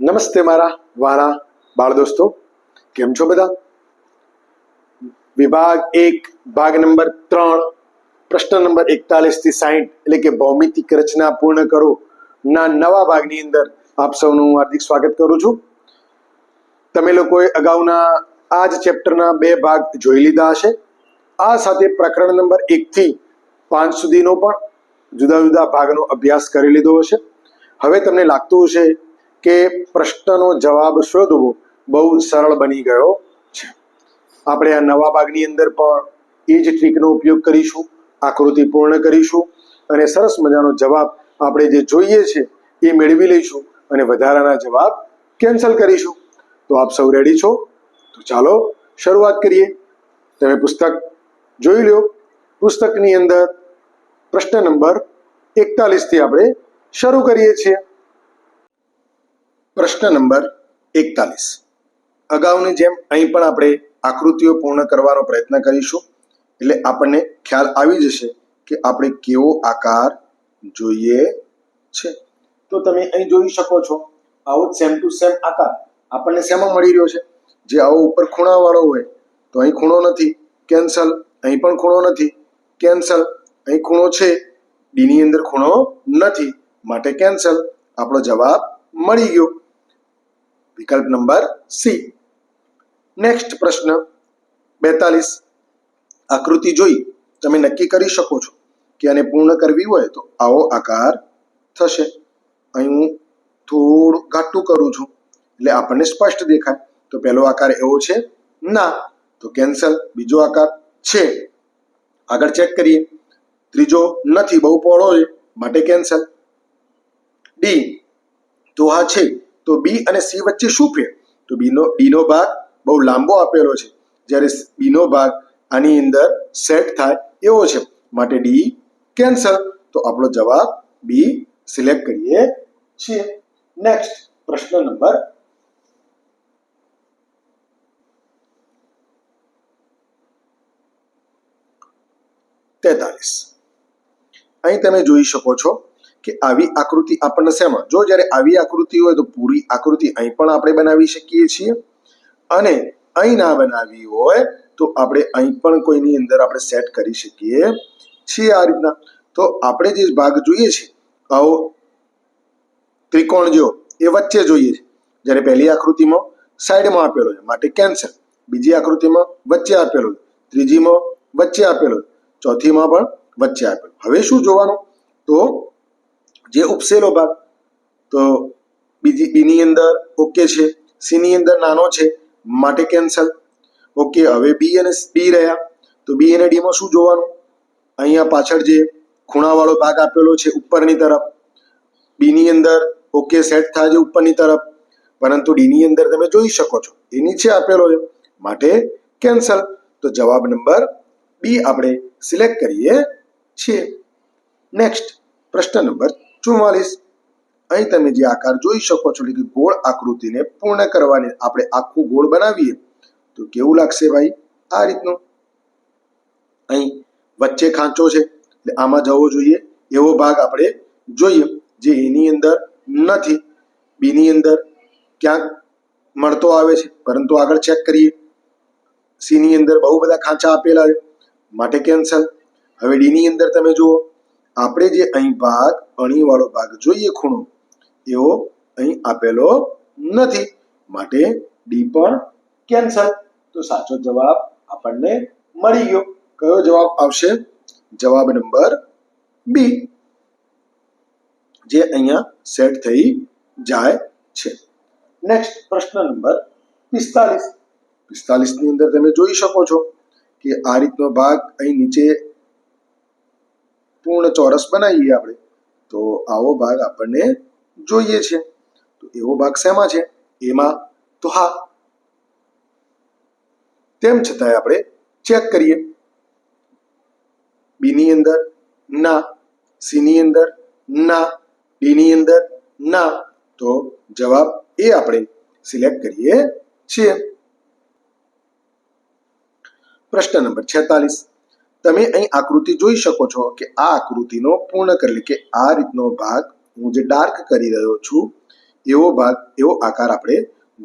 નમસ્તે મારા વારા બાળ દોસ્તો, કેમ છો બધા? વિભાગ એક, ભાગ નંબર ત્રણ, પ્રશ્ન નંબર એકતાલીસથી સાહીઠ એટલે કે ભૌમિતિક રચના પૂર્ણ કરો. ના, નવા ભાગની અંદર આપ સૌનું હાર્દિક સ્વાગત કરું છું. તમે લોકોએ અગાઉના આ જ ચેપ્ટરના બે ભાગ જોઈ લીધા હશે. આ સાથે પ્રકરણ નંબર એકથી પાંચ સુધીનો પણ જુદા જુદા ભાગનો અભ્યાસ કરી લીધો હશે. હવે તમને લાગતું હશે કે પ્રશ્નનો જવાબ શોધવો બહુ સરળ બની ગયો છે. આપણે આ નવા ભાગની અંદર પણ એ જ ટ્રીકનો ઉપયોગ કરીશું, આકૃતિ પૂર્ણ કરીશું અને સરસ મજાનો જવાબ આપણે જે જોઈએ છે એ મેળવી લઈશું અને વધારાના જવાબ કેન્સલ કરીશું. તો આપ સૌ રેડી છો? તો ચાલો શરૂઆત કરીએ. તમે પુસ્તક જોઈ લો પુસ્તકની અંદર પ્રશ્ન નંબર એકતાલીસથી આપણે શરૂ કરીએ છીએ. પ્રશ્ન નંબર એકતાલીસ. અગાઉની જેમ અહીં પણ આપણે આકૃતિઓ પૂર્ણ કરવાનો પ્રયત્ન કરીશું. એટલે આપણને ખ્યાલ આવી જશે કે આપણે કેવો આકાર જોઈએ છે. તો તમે અહીં જોઈ શકો છો, આવો સેમ ટુ સેમ આકાર આપણને શેમાં મળી રહ્યો છે? જે આવો ઉપર ખૂણાવાળો હોય, તો અહીં ખૂણો નથી કેન્સલ અહીં પણ ખૂણો નથી કેન્સલ અહીં ખૂણો છે ડીની અંદર ખૂણો નથી, માટે કેન્સલ આપણો જવાબ મળી ગયો. વિકલ્પ નંબર સી. નેક્સ્ટ પ્રશ્ન. બેતાલીસ. આકૃતિ જોઈ. તમે નક્કી કરી શકો છો કે આને પૂર્ણ કરવી હોય તો આવો આકાર થશે. અહીં હું થોડું ઘાટું કરું છું. એટલે આપણને સ્પષ્ટ દેખાય. તો પહેલો આકાર એવો છે. ના. તો કેન્સલ બીજો આકાર છે. આગળ ચેક કરીએ. ત્રીજો નથી. બહુ પહોળો છે. માટે કેન્સલ ડી તો આ છે. તો બી અને સી વચ્ચે શું ફેર? તો બીનો ડીનો ભાગ બહુ લાંબો આપેલો છે. જ્યારે બીનો ભાગ આની અંદર સેટ થાય એવો છે. માટે ડી કેન્સલ તો આપણો જવાબ બી સિલેક્ટ કરીએ છીએ. નેક્સ્ટ પ્રશ્ન નંબર તેતાલીસ. અહીં તમે જોઈ શકો છો કે આવી આકૃતિ આપણને શેમાં? જો જ્યારે આવી આકૃતિ હોય તો પૂરી આકૃતિ અહીં પણ આપણે બનાવી શકીએ છીએ. અને અહીં ના બનાવી હોય તો આપણે અહીં પણ કોઈની અંદર આપણે સેટ કરી શકીએ છીએ આ રીતના. તો આપણે જે ભાગ જોઈએ છે, આવો ત્રિકોણ જો એ વચ્ચે જોઈએ છે. જ્યારે પહેલી આકૃતિમાં સાઈડમાં આપેલો છે, માટે કેન્સલ બીજી આકૃતિમાં વચ્ચે આપેલો છે, ત્રીજીમાં વચ્ચે આપેલો છે, ચોથીમાં પણ વચ્ચે આપેલો હવે શું જોવાનું? તો જે ઉપસેલો ભાગ, તો બીજી, બીની અંદર ઓકે છે, સીની અંદર નાનો છે, માટે કેન્સલ ઓકે હવે બી અને બી રહ્યા, તો બી અને ડીમાં શું જોવાનું? અહીંયા પાછળ જે ખૂણાવાળો ભાગ આપેલો છે, ઉપરની તરફ. બીની અંદર ઓકે સેટ થાય છે ઉપરની તરફ. પરંતુ ડીની અંદર તમે જોઈ શકો છો, એ નીચે આપેલો છે, માટે કેન્સલ તો જવાબ નંબર બી આપણે સિલેક્ટ કરીએ છીએ. નેક્સ્ટ પ્રશ્ન નંબર ચુમ્માલીસ. અહીં તમે જે આકાર જોઈ શકો છો, એટલે કે ગોળ આકૃતિને પૂર્ણ કરવાની આપણે આખું ગોળ બનાવીએ. તો કેવું લાગશે ભાઈ? આ રીતનું. અહીં વચ્ચે ખાંચો છે, એટલે આમાં જવો જોઈએ. એવો ભાગ આપણે જોઈએ, જે એની અંદર નથી. બીની અંદર ક્યાંક મળતો આવે છે, પરંતુ આગળ ચેક કરીએ. સીની અંદર બહુ બધા ખાંચા આપેલા છે, માટે કેન્સલ હવે ડીની અંદર તમે જુઓ. આપણે જે અહીં ભાગ, અણીવાળો ભાગ જોઈએ ખૂણો, એવો અહીં આપેલો નથી. માટે ડી પણ કેન્સલ. તો સાચો જવાબ આપણને મળી ગયો. કયો જવાબ આવશે? જવાબ નંબર બી, જે અહીંયા સેટ થઈ જાય છે. નેક્સ્ટ પ્રશ્ન નંબર પિસ્તાલીસ. પિસ્તાલીસની અંદર તમે જોઈ શકો છો કે આ રીતનો ભાગ અહીં નીચે પૂર્ણ ચોરસ બનાવીએ આપણે, તો આવો ભાગ આપણને જોઈએ છે. તો એવો ભાગ શેમાં છે? એમાં તો હા. તેમ છતાંય આપણે ચેક કરીએ. બીની અંદર ના સીની અંદર ના ડીની અંદર ના. તો જવાબ એ આપણે સિલેક્ટ કરીએ છીએ. પ્રશ્ન નંબર છેતાલીસ. તમે અહીં આકૃતિ જોઈ શકો છો કે આ આકૃતિનો પૂર્ણ એટલે કે આ રીતનો ભાગ હું જે ડાર્ક કરી રહ્યો છું, એવો ભાગ, એવો આકાર આપણે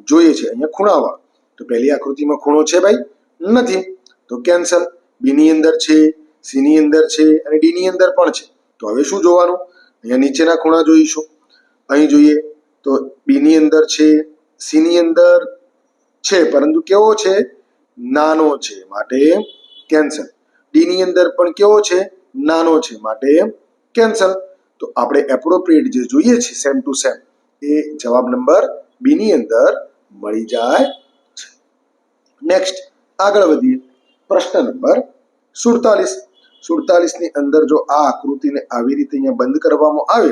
જોઈએ છે. અહીંયા ખૂણાવાળો તો પહેલી આકૃતિમાં ખૂણો છે ભાઈ? નથી. તો કેન્સલ બીની અંદર છે સીની અંદર છે અને ડીની અંદર પણ છે. તો હવે શું જોવાનું? અહીંયા નીચેના ખૂણા જોઈશું. અહીં જોઈએ તો બીની અંદર છે સીની અંદર છે, પરંતુ કેવો છે? નાનો છે. માટે કેન્સલ ડીની અંદર પણ કેવો છે? નાનો છે. માટે કેન્સલ. તો આપણે એપ્રોપ્રિએટ જે જોઈએ છે સેમ ટુ સેમ એ જવાબ નંબર બી ની અંદર મળી જાય છે. નેક્સ્ટ આગળ વધીએ. પ્રશ્ન નંબર સુડતાલીસ. સુડતાલીસની અંદર જો આ આકૃતિને આવી રીતે અહીંયા બંધ કરવામાં આવે,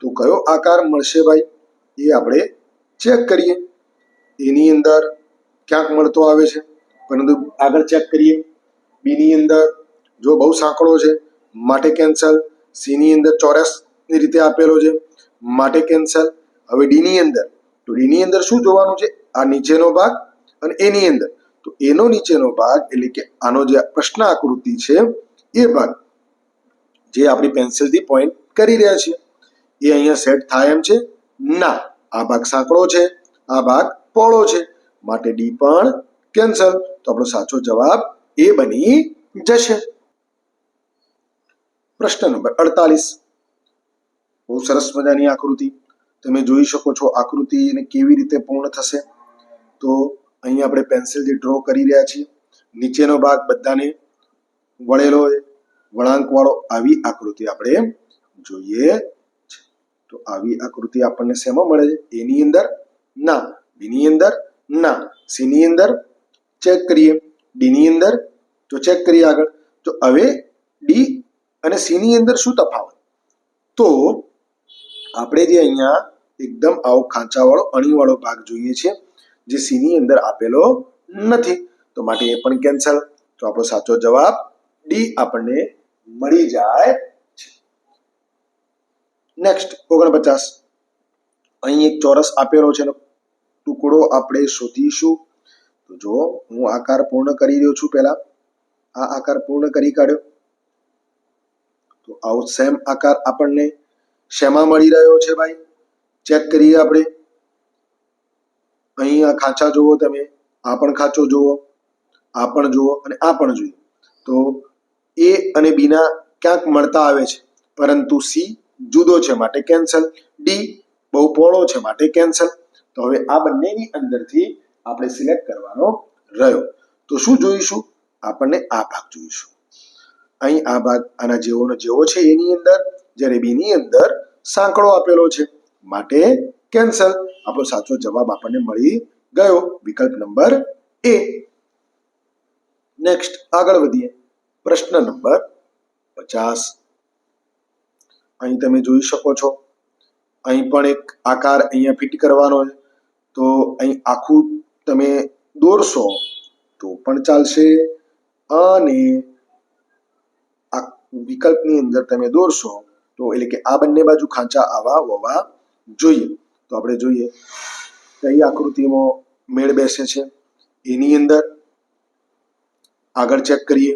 તો કયો આકાર મળશે ભાઈ? એ આપણે ચેક કરીએ. એની અંદર ક્યાંક મળતો આવે છે. પરંતુ આગળ ચેક કરીએ. બીની અંદર જો બહુ સાંકડો છે, માટે કેન્સલ સીની અંદર ચોરસની રીતે આપેલો છે, માટે કેન્સલ હવે ડીની અંદર, તો ડીની અંદર શું જોવાનું છે? આ નીચેનો ભાગ અને એની અંદર. તો એનો નીચેનો ભાગ, એટલે કે આનો જે પ્રશ્ન આકૃતિ છે, એ ભાગ જે આપણી પેન્સિલથી પોઈન્ટ કરી રહ્યા છીએ. એ અહીંયા સેટ થાય એમ છે? ના. આ ભાગ સાંકડો છે, આ ભાગ પહોળો છે. માટે ડી પણ કેન્સલ તો આપણો સાચો જવાબ એ બની જશે. પ્રશ્ન નંબર અડતાલીસ. બહુ સરસ મજાની આકૃતિ. તમે જોઈ શકો છો આકૃતિ એને કેવી રીતે પૂર્ણ થશે. તો અહીં આપણે પેન્સિલથી ડ્રો કરી રહ્યા છીએ. નીચેનો ભાગ બધાને વળેલો વળાંકવાળો આવી આકૃતિ આપણે જોઈએ તો આવી આકૃતિ આપણને શેમાં મળે છે? એની અંદર ના બીની અંદર ના સીની અંદર ચેક કરીએ. ડીની અંદર તો ચેક કરીએ આગળ. તો હવે ડી અને સીની અંદર શું તફાવત? તો આપણે જે અહીંયા એકદમ આવો ખાંચાવાળો, અણીવાળો ભાગ જોઈએ છે, જે સીની અંદર આપેલો નથી. તો માટે એ પણ કેન્સલ તો આપણો સાચો જવાબ ડી આપણને મળી જાય છે. નેક્સ્ટ ઓગણપચાસ. અહીં એક ચોરસ આપેલો છે ટુકડો આપણે શોધીશું. તો જો હું આકાર પૂર્ણ કરી રહ્યો છું પહેલા. આ આકાર પૂર્ણ કરી કાઢ્યો. તો આવો સેમ આકાર આપણને શેમાં મળી રહ્યો છે ભાઈ? ચેક કરીએ આપણે. અહીં આ ખાંચા જુઓ તમે. આ પણ ખાંચો જુઓ. આ પણ જુઓ અને આ પણ જોઈએ. તો એ અને બીના ક્યાંક મળતા આવે છે. પરંતુ સી જુદો છે માટે કેન્સલ ડી બહુ પહોળો છે માટે કેન્સલ તો હવે આ બંનેની અંદરથી આપણે સિલેક્ટ કરવાનો રહ્યો. તો શું જોઈશું? આપણને આ ભાગ જોઈશું. અહીં આ ભાગ આના જેવોનો જેવો છે એની અંદર, જ્યારે બીની અંદર સાંકડો આપેલો છે. માટે કેન્સલ આપણો સાચો જવાબ આપણને મળી ગયો. વિકલ્પ નંબર એ. નેક્સ્ટ આગળ વધીએ. પ્રશ્ન નંબર પચાસ. અહીં તમે જોઈ શકો છો. અહીં પણ એક આકાર અહીંયા ફિટ કરવાનો છે. તો અહીં આખું તમે દોરશો તો પણ ચાલશે. અને આ વિકલ્પની અંદર તમે દોરશો, તો એટલે કે આ બંને બાજુ ખાંચા આવા હોવા જોઈએ. તો આપણે જોઈએ, કઈ આકૃતિમાં મેળ બેસે છે? એની અંદર આગળ ચેક કરીએ.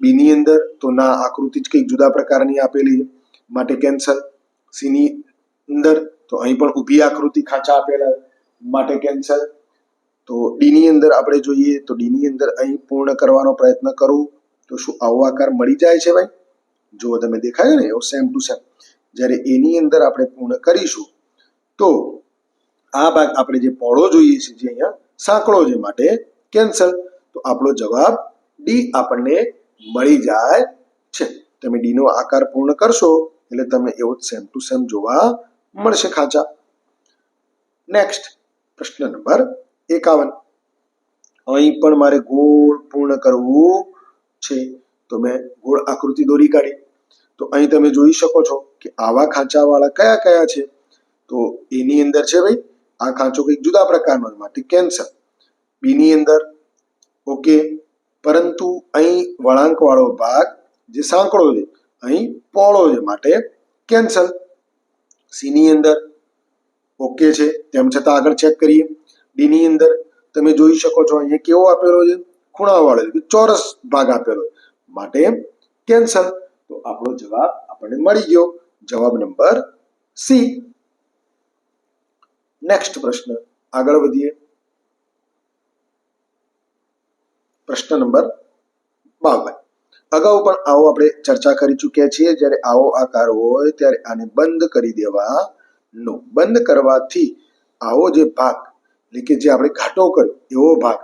બીની અંદર તો ના, આકૃતિ જ કંઈક જુદા પ્રકારની આપેલી છે. માટે કેન્સલ સીની અંદર તો અહીં પણ ઊભી આકૃતિ ખાંચા આપેલા માટે કેન્સલ તો ડીની અંદર આપણે જોઈએ તો ડીની અંદર અહીં પૂર્ણ કરવાનો પ્રયત્ન કરું તો શું આવો આકાર મળી જાય છે ભાઈ? જુઓ તમે દેખાય ને, એવો સેમ ટુ સેમ જ્યારે એની અંદર આપણે પૂર્ણ કરીશું, તો આ ભાગ આપણે જે પહોળો જોઈએ છે, જે અહીંયા સાંકળો છે માટે કેન્સલ તો આપણો જવાબ ડી આપણને મળી જાય છે. તમે ડી નો આકાર પૂર્ણ કરશો, એટલે તમને એવો સેમ ટુ સેમ જોવા મળશે ખાંચા. નેક્સ્ટ પ્રશ્ન નંબર એકાવન. અહીં પણ મારે ગોળ પૂર્ણ કરવું છે. તો મેં ગોળ આકૃતિ દોરી કાઢી. તો અહીં તમે જોઈ શકો છો કે આવા ખાંચાવાળા કયા કયા છે. તો એની અંદર છે ભાઈ, આ ખાંચો કંઈક જુદા પ્રકારનો માટે કેન્સર. બીની અંદર, ઓકે, પરંતુ અહીં વળાંકવાળો ભાગ જે સાંકળો છે, અહીં પહોળો છે, માટે કેન્સલ સીની અંદર, ઓકે છે. તેમ છતાં આગળ ચેક કરીએ. ડીની અંદર તમે જોઈ શકો છો, અહીંયા કેવો આપેલો છે? ખૂણાવાળો એટલે ચોરસ ભાગ આપેલો માટે કેન્સલ. તો આપણો જવાબ આપણને મળી ગયો. જવાબ નંબર સી. નેક્સ્ટ પ્રશ્ન. આગળ વધીએ. પ્રશ્ન નંબર બાવન. અગાઉ પણ આવો આપણે ચર્ચા કરી ચૂક્યા છીએ. જ્યારે આવો આકાર હોય ત્યારે આને બંધ કરી દેવાનો. બંધ કરવાથી આવો જે ભાગ એટલે કે જે આપણે ઘાટો કર્યો, એવો ભાગ,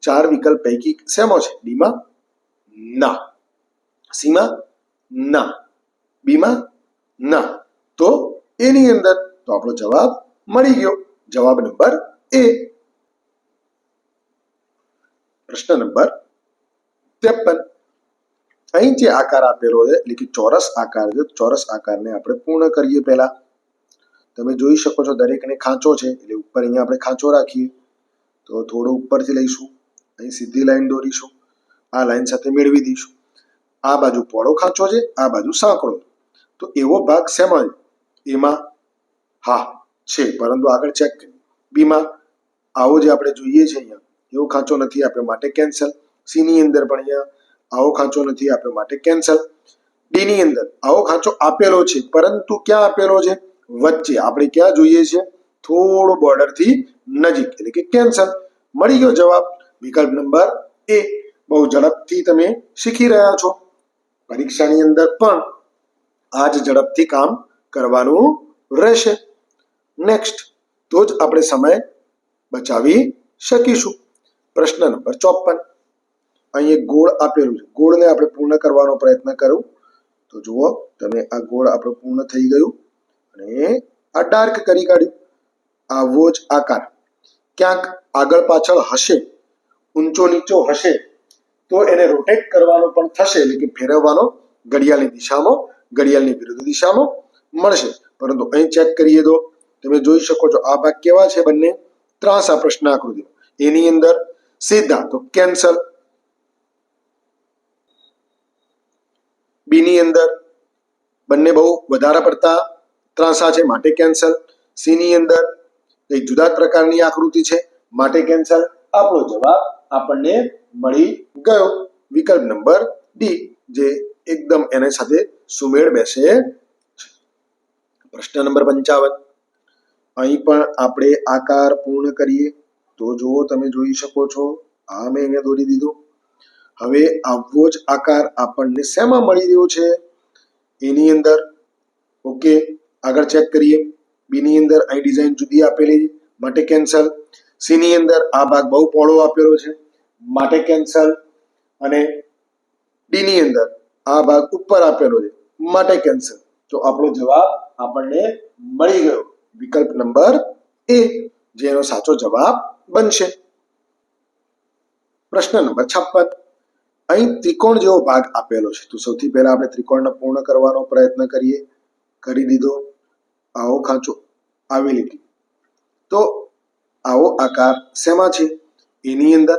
ચાર વિકલ્પ પૈકી શેમાં છે? ડીમાં ના. સીમાં ના. બીમાં ના. તો એની અંદર તો આપણો જવાબ મળી ગયો. જવાબ નંબર એ. પ્રશ્ન નંબર ત્રેપન. અહીં જે આકાર આપેલો છે, એટલે કે ચોરસ આકાર છે, ચોરસ આકારને આપણે પૂર્ણ કરીએ પહેલા. તમે જોઈ શકો છો દરેકને ખાંચો છે, એટલે ઉપર અહીંયા આપણે ખાંચો રાખીએ. તો થોડો ઉપરથી લઈશું, અહીં સીધી લાઈન દોરીશું, આ લાઈન સાથે મેળવી દઈશું. આ બાજુ પોળો ખાંચો છે, આ બાજુ સાંકળો. તો એવો ભાગ શેમાં એમાં હા, છે, પરંતુ આગળ ચેક બીમાં આવો જે આપણે જોઈએ છે અહીંયા, એવો ખાંચો નથી આપ્યો માટે કેન્સલ સીની અંદર પણ અહીંયા આવો ખાંચો નથી આપ્યો માટે કેન્સલ ડી ની અંદર આવો ખાંચો આપેલો છે, પરંતુ ક્યાં આપેલો છે? વચ્ચે. આપણે ક્યાં જોઈએ છે? થોડો બોર્ડરથી નજીક, એટલે કે કેન્સલ મળી ગયો જવાબ. વિકલ્પ નંબર એ. બહુ ઝડપથી તમે શીખી રહ્યા છો. પરીક્ષાની અંદર પણ આ જ ઝડપથી કામ કરવાનું રહેશે. નેક્સ્ટ તો જ આપણે સમય બચાવી શકીશું. પ્રશ્ન નંબર ચોપન. અહીં એક ગોળ આપેલું છે. ગોળને આપણે પૂર્ણ કરવાનો પ્રયત્ન કરું. તો જુઓ, તમે આ ગોળ આપણું પૂર્ણ થઈ ગયું. અને આ ડાર્ક કરી કાઢ્યું. આવો જ આકાર. ક્યાંક આગળ પાછળ હશે, ઊંચો નીચો હશે, તો એને રોટેટ કરવાનો પણ થશે, એટલે કે ફેરવવાનો ઘડિયાળની દિશામાં, ઘડિયાળની વિરુદ્ધ દિશામાં મળશે. પરંતુ અહીં ચેક કરીએ તો તમે જોઈ શકો છો આ ભાગ કેવા છે બંને? ત્રાંસા પ્રશ્ન આકૃતિ એની અંદર સીધા તો કેન્સલ બીની અંદર બંને બહુ વધારે પડતા ત્રાંસા છે, માટે કેન્સલ સી ની અંદર એક જુદા પ્રકારની આકૃતિ છે, માટે કેન્સલ આપણો જવાબ આપણને મળી ગયો. વિકલ્પ નંબર ડી જે એકદમ એની સાથે સુમેળ બેસે પ્રશ્ન નંબર પંચાવન. અહીં પણ આપણે આકાર પૂર્ણ કરીએ. તો જુઓ તમે જોઈ શકો છો, આ મેં અહીંયા દોરી દીધું. હવે આવો જ આકાર આપણને શેમાં મળી રહ્યો છે? એની અંદર. ઓકે. આગળ ચેક કરીએ. બી ની અંદર અહીં ડિઝાઇન જુદી આપેલી છે. માટે કેન્સલ સી ની અંદર આ ભાગ બહુ પહોળો આપેલો છે. માટે કેન્સલ અને ડી ની અંદર આ ભાગ ઉપર આપેલો છે. માટે કેન્સલ તો આપણો જવાબ આપણને મળી ગયો. વિકલ્પ નંબર એ, જેનો સાચો જવાબ બનશે. પ્રશ્ન નંબર છપ્પન. અહીં ત્રિકોણ જેવો ભાગ આપેલો છે. તો સૌથી પહેલા આપણે ત્રિકોણને પૂર્ણ કરવાનો પ્રયત્ન કરીએ. કરી દીધો. આવો ખાંચો આવી લીટી તો આવો આકાર શેમાં છે? એની અંદર.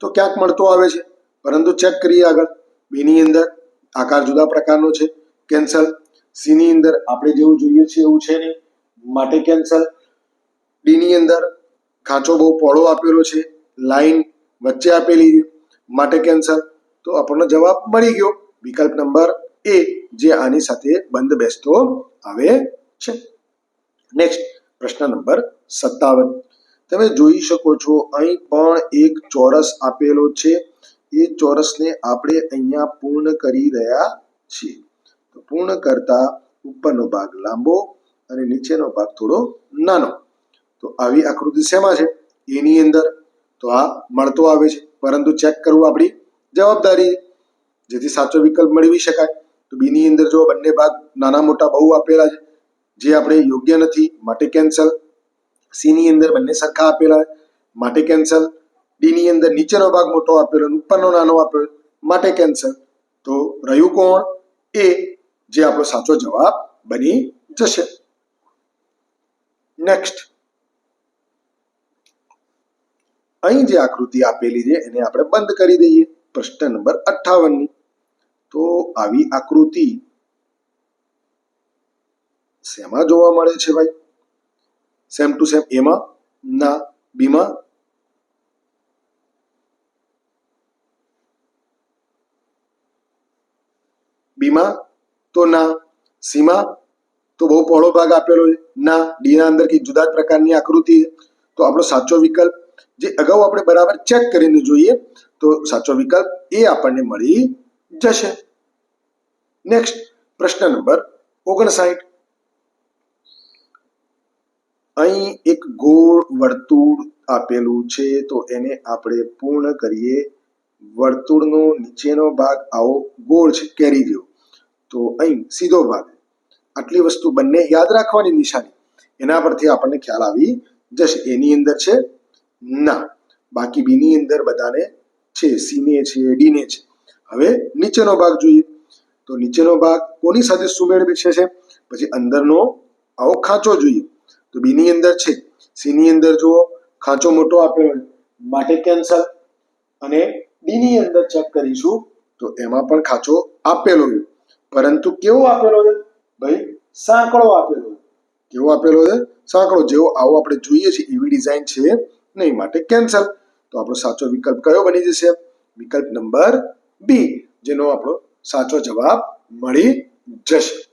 તો ક્યાંક મળતો આવે છે. પરંતુ ચેક કરીએ આગળ. બીની અંદર આકાર જુદા પ્રકારનો છે. કેન્સલ સીની અંદર આપણે જેવું જોઈએ છે એવું છે નહીં. માટે કેન્સલ ડીની અંદર ખાંચો બહુ પહોળો આપેલો છે. લાઈન વચ્ચે આપેલી છે. માટે કેન્સલ તો આપણને જવાબ મળી ગયો. વિકલ્પ નંબર એ, જે આની સાથે બંધ બેસતો આવે છે. નેક્સ્ટ પ્રશ્ન નંબર સત્તાવન. તમે જોઈ શકો છો, અહીં પણ એક ચોરસ આપેલો છે. એ ચોરસને આપણે અહીંયા પૂર્ણ કરી રહ્યા છીએ. તો પૂર્ણ કરતા ઉપરનો ભાગ લાંબો અને નીચેનો ભાગ થોડો નાનો. તો આવી આકૃતિ શેમાં છે? એની અંદર. તો આ મળતો આવે છે. પરંતુ ચેક કરવું આપણી જવાબદારી. જેથી સાચો વિકલ્પ મેળવી શકાય. તો બીની અંદર જો બંને ભાગ નાના મોટા બહુ આપેલા છે જે આપણે યોગ્ય નથી, માટે કેન્સલ સીની અંદર બંને સરખા આપેલા માટે કેન્સલ ડીની અંદર નીચેનો ભાગ મોટો આપેલો ઉપરનો નાનો આપેલો, માટે કેન્સલ તો રહ્યું કોણ? એ જે આપણો સાચો જવાબ બની જશે. નેક્સ્ટ અહીં જે આકૃતિ આપેલી છે, એને આપણે બંધ કરી દઈએ. પ્રશ્ન નંબર અઠ્ઠાવનની. તો આવી આકૃતિ શેમાં જોવા મળે છે ભાઈ? સેમ ટુ સેમ એમાં? ના, બીમાં? બીમાં? તો ના. સીમાં? તો બહુ પહોળો ભાગ આપેલો છે. ના, ડીના અંદર કઈ જુદા પ્રકારની આકૃતિ તો આપણો સાચો વિકલ્પ, જે અગાઉ આપણે બરાબર ચેક કરીને જોઈએ, તો સાચો વિકલ્પ એ આપણને મળી જશે. નેક્સ્ટ પ્રશ્ન નંબર ઓગણસાઠ. અહીં એક ગોળ વર્તુળ આપેલું છે, તો એને આપણે પૂર્ણ કરીએ. વર્તુળનો નીચેનો ભાગ આવો ગોળ છે, કેરી જેવો. તો અહીં સીધો ભાગ. આટલી વસ્તુ બંને યાદ રાખવાની નિશાની. એના પરથી આપણને ખ્યાલ આવી જશે. એની અંદર છે, ના. બાકી બીની અંદર બધાને છે, સીને છે, ડીને છે. હવે નીચેનો ભાગ જોઈએ. તો નીચેનો ભાગ કોની સાથે સુમેળ બેસે છે? પછી અંદરનો આવો ખાંચો જોઈએ. તો બીની અંદર છે. સીની અંદર જુઓ, ખાંચો મોટો આપેલો છે માટે કેન્સલ અને ડીની અંદર ચેક કરીશું, તો એમાં પણ ખાંચો આપેલો છે. પરંતુ કેવો આપેલો છે? ભાઈ, સાંકળો આપેલો છે. કેવો આપેલો છે? સાંકળો, જેવો આવો આપણે જોઈએ છીએ, એવી ડિઝાઇન છે, નહીં, માટે કેન્સલ તો આપણો સાચો વિકલ્પ કયો બની જશે? વિકલ્પ નંબર બી જેનો આપણો સાચો જવાબ મળી જશે.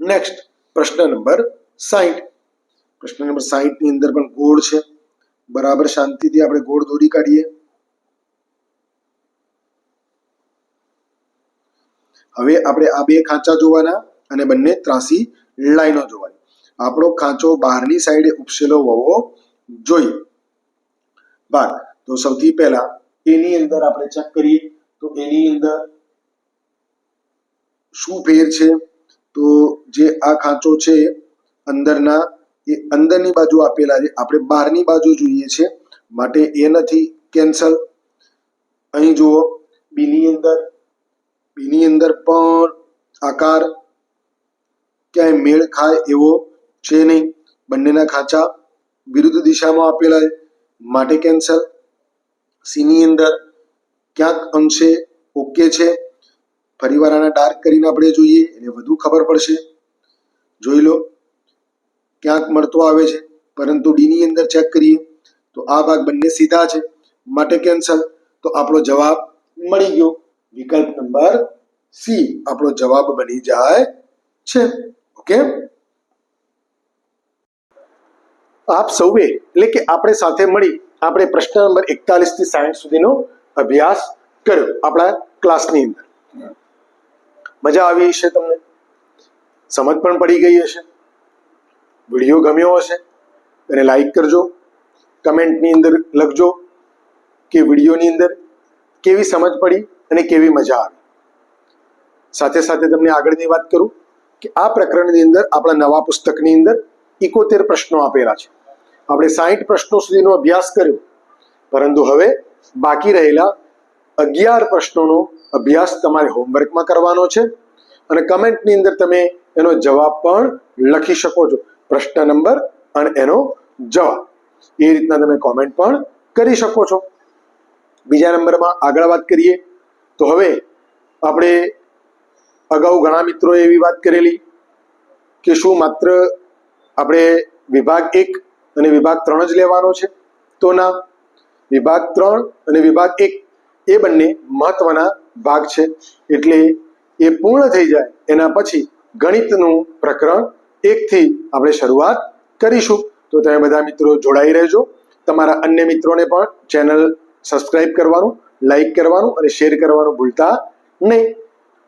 નેક્સ્ટ પ્રશ્ન નંબર સાઠ પ્રશ્ન નંબર સાહીઠની અંદર પણ ગોળ છે. બરાબર શાંતિથી આપણે ગોળ દોરી કાઢીએ. હવે આપણે આ બે ખાંચા જોવાના અને બંને ત્રાસી લાઈનો જોવાની. આપણો ખાંચો બહારની સાઈડે ઉપસેલો હોવો જોઈએ. બાર. તો સૌથી પહેલા એની અંદર આપણે ચેક કરીએ તો એની અંદર શું ફેર છે? તો જે આ ખાંચો છે અંદરના એ અંદરની બાજુ આપેલા છે. આપણે બહારની બાજુ જોઈએ છે. માટે એ નથી. કેન્સલ. અહીં જુઓ. બીની અંદર. બીની અંદર પણ આકાર ક્યાંય મેળ ખાય એવો છે નહીં. બંનેના ખાંચા વિરુદ્ધ દિશામાં આપેલા છે. માટે કેન્સલ. સીની અંદર ક્યાંક અંશે ઓકે છે. ફરીવાર આના ડાર્ક કરીને આપણે જોઈએ. એટલે વધુ ખબર પડશે. જોઈ લો. ક્યાંક મળતો આવે છે, પરંતુ ડીની અંદર ચેક કરીએ, તો આ ભાગ બંને સીધા છે. માટે કેન્સલ તો આપણો જવાબ મળી ગયો. વિકલ્પ નંબર સી આપણો જવાબ બની જાય છે. ઓકે? આપ સૌએ, એટલે કે આપણે સાથે મળી, આપણે પ્રશ્ન નંબર એકતાલીસથી સાઠ સુધીનો અભ્યાસ કર્યો આપણા ક્લાસની અંદર. મજા આવી હશે તમને? સમજ પણ પડી ગઈ હશે. વીડિયો ગમ્યો હશે, એને લાઈક કરજો, કમેન્ટની અંદર લખજો કે વિડીયોની અંદર કેવી સમજ પડી અને કેવી મજા આવી. સાથે સાથે તમને આગળની વાત કરું કે આ પ્રકરણની અંદર આપણા નવા પુસ્તકની અંદર ઇકોતેર પ્રશ્નો આપેલા છે. આપણે સાહીઠ પ્રશ્નો સુધીનો અભ્યાસ કર્યો, પરંતુ હવે બાકી રહેલા અગિયાર પ્રશ્નોનો અભ્યાસ તમારે હોમવર્કમાં કરવાનો છે અને કમેન્ટની અંદર તમે એનો જવાબ પણ લખી શકો છો. પ્રશ્ન નંબર અને એનો જવાબ. એ રીતના તમે કોમેન્ટ પણ કરી શકો છો. બીજા નંબરમાં આગળ વાત કરીએ તો હવે આપણે અગાઉ ઘણા મિત્રોએ એવી વાત કરેલી કે શું માત્ર આપણે વિભાગ એક અને વિભાગ ત્રણ જ લેવાનો છે? તો ના, વિભાગ ત્રણ અને વિભાગ એક એ બંને મહત્વના ભાગ છે. એટલે એ પૂર્ણ થઈ જાય એના પછી ગણિતનું પ્રકરણ એકથી આપણે શરૂઆત કરીશું. તો તમે બધા મિત્રો જોડાઈ રહેજો. તમારા અન્ય મિત્રોને પણ ચેનલ સબસ્ક્રાઇબ કરવાનું, લાઈક કરવાનું અને શેર કરવાનું ભૂલતા નહીં.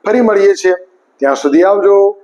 ફરી મળીએ છીએ. ત્યાં સુધી આવજો.